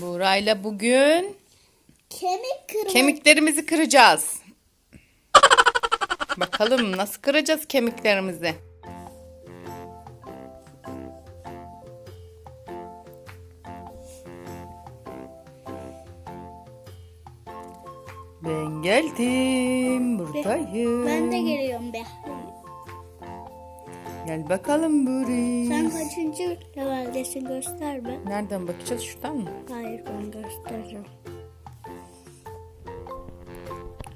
Burayla bugün Kemik kırma. kemiklerimizi kıracağız. Bakalım nasıl kıracağız kemiklerimizi? Ben geldim, buradayım. Ben de geliyorum be. Gel bakalım buraya. Sen kaçıncı leveldesin göster be. Nereden bakacağız? Şuradan mı? Hayır ben gösteririm.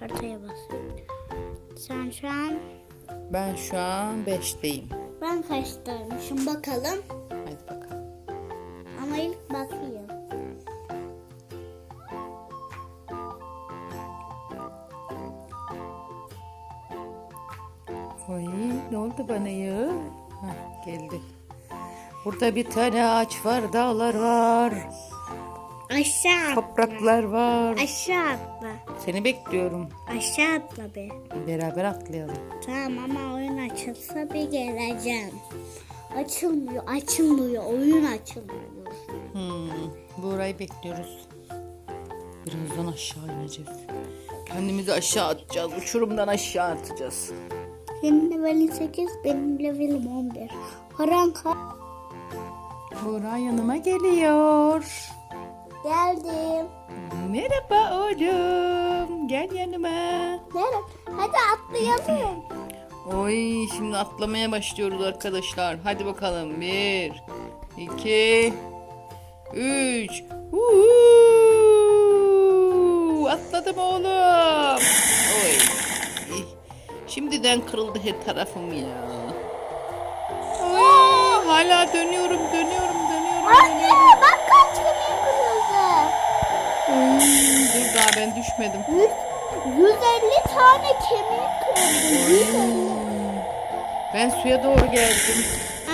Haritaya basıyorum. Sen şu an Ben şu an 5'teyim. ben kaçtaymışım bakalım. Hadi bakalım. Ama ilk bakayım. Oldu bana ya? Hah, geldi. Burada bir tane ağaç var, dağlar var, Aşağı atla. topraklar var. Aşağı atla. Seni bekliyorum. Aşağı atla be. Beraber atlayalım. Tamam ama oyun açılsa bir geleceğim. Açılmıyor, açılmıyor. Oyun açılmıyor. Hmm, Buğra'yı bekliyoruz. Birazdan aşağı ineceğiz. Kendimizi aşağı atacağız. Uçurumdan aşağı atacağız. Senin levelin 8, benim levelim 11. Paran kaç? Buğra yanıma geliyor. Geldim. Merhaba oğlum. Gel yanıma. Nerede? Hadi atlayalım. Oy şimdi atlamaya başlıyoruz arkadaşlar. Hadi bakalım. Bir, iki, üç. Uhu! Atladım oğlum. Oy. Şimdiden kırıldı her tarafım ya. Oy, hala dönüyorum, dönüyorum, dönüyorum. Anne bak kaç kemiğim kırıldı. Oy, dur daha ben düşmedim. 100, 150 tane kemiğim kırıldı. 150. Ben suya doğru geldim.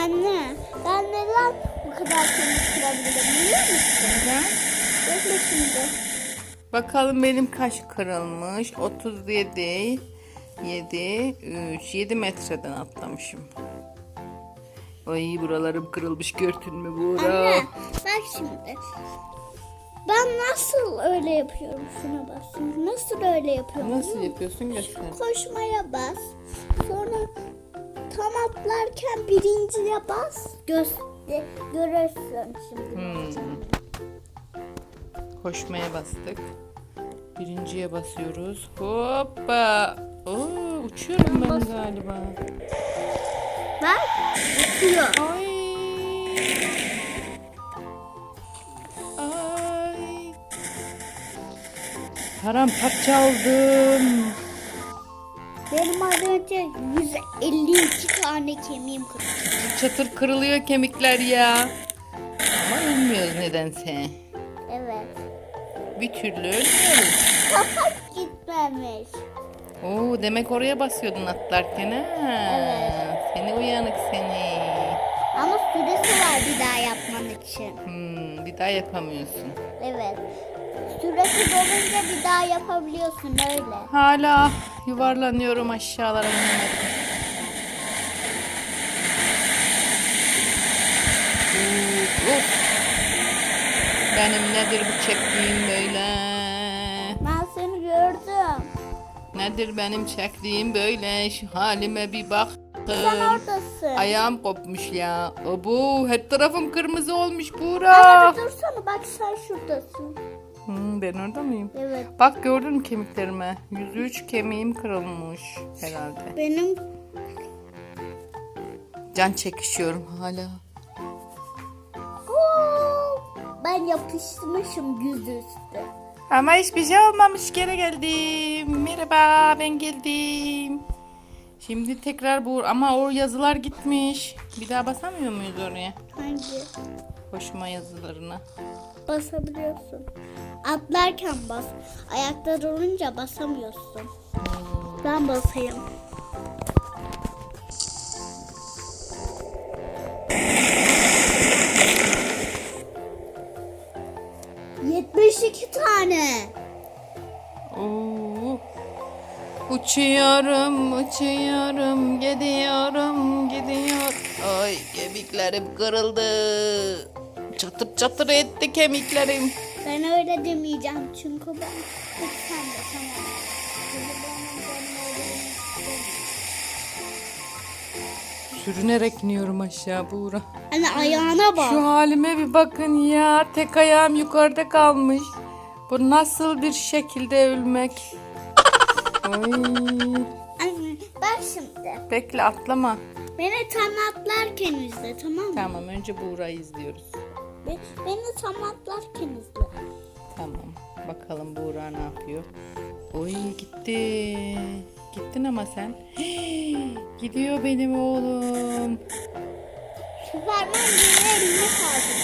Anne ben neden bu kadar kemik kırabilirim biliyor musun? Neden? Şimdi. Bakalım benim kaç kırılmış? 37 7 3 7 metreden atlamışım. Ay buralarım kırılmış gördün mü Buğra? Anne bak şimdi. Ben nasıl öyle yapıyorum şuna basın. Nasıl öyle yapıyorum? Nasıl yapıyorsun göster. Koşmaya bas. Sonra tam atlarken birinciye bas. Göz, de- görürsün şimdi. Hmm. Koşmaya bastık. Birinciye basıyoruz. Hoppa. Oo, uçuyorum ben galiba. Bak uçuyor. Ay. Ay. Paramparça oldum. Benim az önce 152 tane kemiğim kırıldı. Çatır kırılıyor kemikler ya. Ama ölmüyoruz nedense. Evet. Bir türlü ölmüyoruz. Kapak gitmemiş. Oo demek oraya basıyordun atlarken ha. Evet. Seni uyanık seni. Ama süresi var bir daha yapman için. Hmm, bir daha yapamıyorsun. Evet. Süresi dolunca bir daha yapabiliyorsun öyle. Hala yuvarlanıyorum aşağılara inemedim. Benim nedir bu çektiğim böyle? Nedir benim çektiğim böyle? Şu halime bir bak. Sen oradasın. Ayağım kopmuş ya. Abu her tarafım kırmızı olmuş Buğra. bir dursana bak sen şuradasın. Hmm, ben orada mıyım? Evet. Bak gördün mü kemiklerimi? 103 kemiğim kırılmış herhalde. Benim Can çekişiyorum hala. Oo, ben yapışmışım yüzüstü. Ama hiçbir şey olmamış geri geldim. Merhaba ben geldim. Şimdi tekrar bu ama o yazılar gitmiş. Bir daha basamıyor muyuz oraya? Hangi? Koşma yazılarına. Basabiliyorsun. Atlarken bas. Ayakta durunca basamıyorsun. Ben basayım. Oo. Uçuyorum, uçuyorum, gidiyorum, gidiyor. Ay kemiklerim kırıldı. Çatır çatır etti kemiklerim. Ben öyle demeyeceğim çünkü ben hiç sen de tamam. Sürünerek iniyorum aşağı Buğra. Hani ayağına bak. Şu halime bir bakın ya. Tek ayağım yukarıda kalmış. Bu nasıl bir şekilde ölmek? Oy. Anne bak şimdi. Bekle atlama. Beni tam atlarken izle tamam mı? Tamam önce Buğra'yı izliyoruz. Be- Beni tam atlarken izle. Tamam. Bakalım Buğra ne yapıyor. Oy gitti. Gittin ama sen. Gidiyor benim oğlum. Süperman gibi elime kaldı.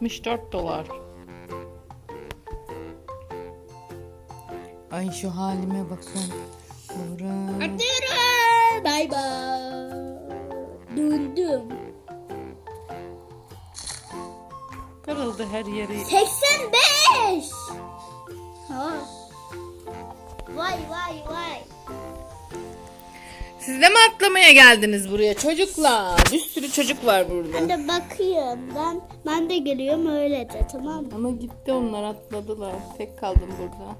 764 dolar. Ay şu halime bakın. Buğra. Atıyorum. Bay bay. Döndüm. Kırıldı her yeri. 85. Ha. Vay vay vay. Siz de mi atlamaya geldiniz buraya çocuklar? Bir sürü çocuk var burada. Ben de bakıyorum. Ben, ben de geliyorum öylece tamam mı? Ama gitti onlar atladılar. Tek kaldım burada.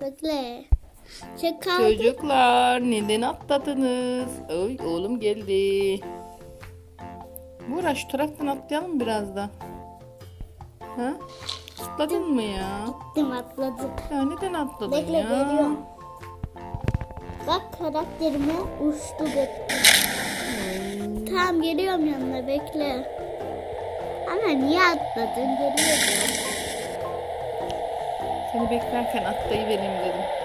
Bekle. Çek kaldı. Çocuklar neden atladınız? Oy oğlum geldi. Buğra şu taraftan atlayalım biraz da. Ha? Atladın mı ya? Gittim atladım. Ya neden atladın Bekle ya? geliyorum. Bak karakterime uçtu gitti. Tamam geliyorum yanına bekle. Ama niye atladın geliyorum. Seni beklerken atlayıvereyim dedim.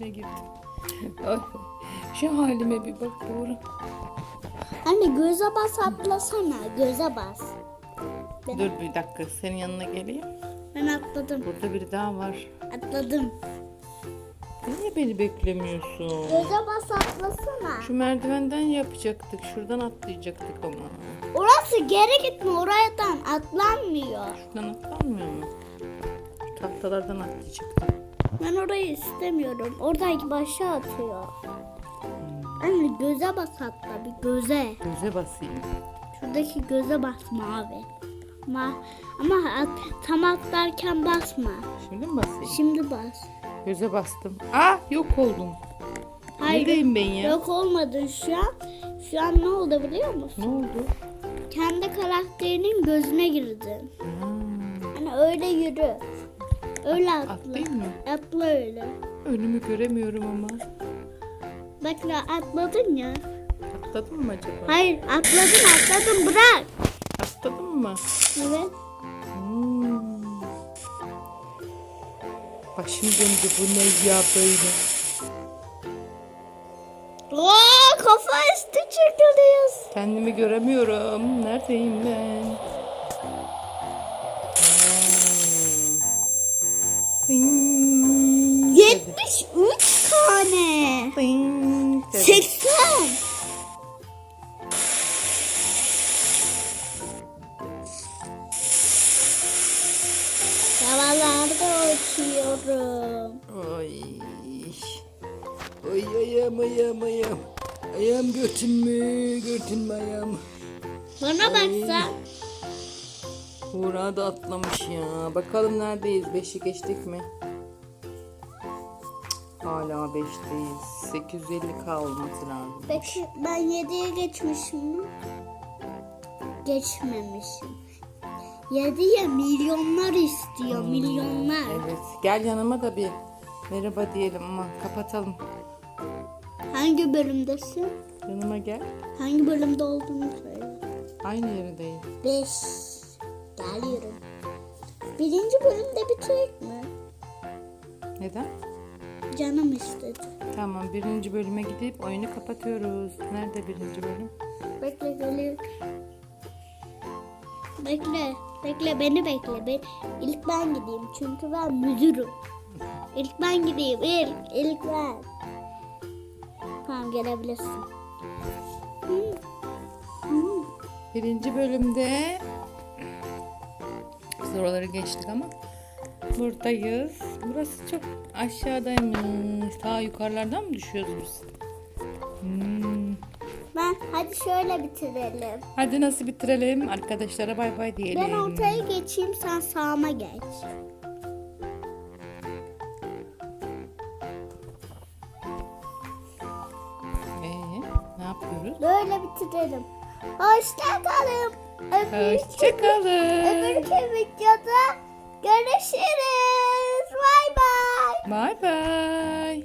İçine girdim. Ay, şu halime bir bak Buğra. Anne göze bas atlasana göze bas. Dur bir dakika senin yanına geleyim. Ben atladım. Burada biri daha var. Atladım. Niye beni beklemiyorsun? Göze bas atlasana. Şu merdivenden yapacaktık. Şuradan atlayacaktık ama. Orası geri gitme oradan atlanmıyor. Şuradan atlanmıyor mu? Şu tahtalardan atlayacaktık. Ben orayı istemiyorum. Oradaki başa atıyor. Anne göze bas atla bir göze. Göze basayım. Şuradaki göze bas mavi. Ma ama at, tam atlarken basma. Şimdi mi basayım? Şimdi bas. Göze bastım. Aa yok oldum. Hayır. Neredeyim ben ya? Yok olmadı şu an. Şu an ne oldu biliyor musun? Ne oldu? Kendi karakterinin gözüne girdin. Hmm. Hani öyle yürü. Öyle atla. Atlayayım mı? Atla öyle. Önümü göremiyorum ama. Bekle atladın ya. Atladım mı acaba? Hayır atladın atladın bırak. Atladım mı? Evet. Hmm. Başım döndü bu ne ya böyle. Oo kafa üstü çekiliyoruz. Kendimi göremiyorum. Neredeyim ben? Hmm. 73 tane. Dedi. 80. Havalarda uçuyorum. Ay. Ay ayağım ayağım ayağım. Ayağım götün mü? Götün mü ayağım? Bana baksan. Buğra da atlamış ya. Bakalım neredeyiz? Beşi geçtik mi? Hala beşteyiz. 850k olması lazım. Peki ben 7'ye geçmişim mi? Geçmemişim. 7'ye milyonlar istiyor milyonlar. Evet. Gel yanıma da bir merhaba diyelim ama kapatalım. Hangi bölümdesin? Yanıma gel. Hangi bölümde olduğunu söyle. Aynı yerdeyiz. 5. Geliyorum. Birinci bölümde bitirek mi? Neden? Canım istedi. Tamam birinci bölüme gidip oyunu kapatıyoruz. Nerede birinci bölüm? Bekle geliyor. Bekle. Bekle beni bekle. Ben, ilk ben gideyim çünkü ben müdürüm. İlk ben gideyim. İlk, ilk ben. Tamam gelebilirsin. Birinci bölümde oraları geçtik ama buradayız. Burası çok aşağıdaymış. Ta yukarılardan mı düşüyoruz biz? Hmm. Ben hadi şöyle bitirelim. Hadi nasıl bitirelim? Arkadaşlara bay bay diyelim. Ben ortaya geçeyim sen sağıma geç. Ee, ne yapıyoruz? Böyle bitirelim. Hoşça kalın. Öbür, Hoşçakalın. öbürkü videoda görüşürüz. Bay bay. Bay bay.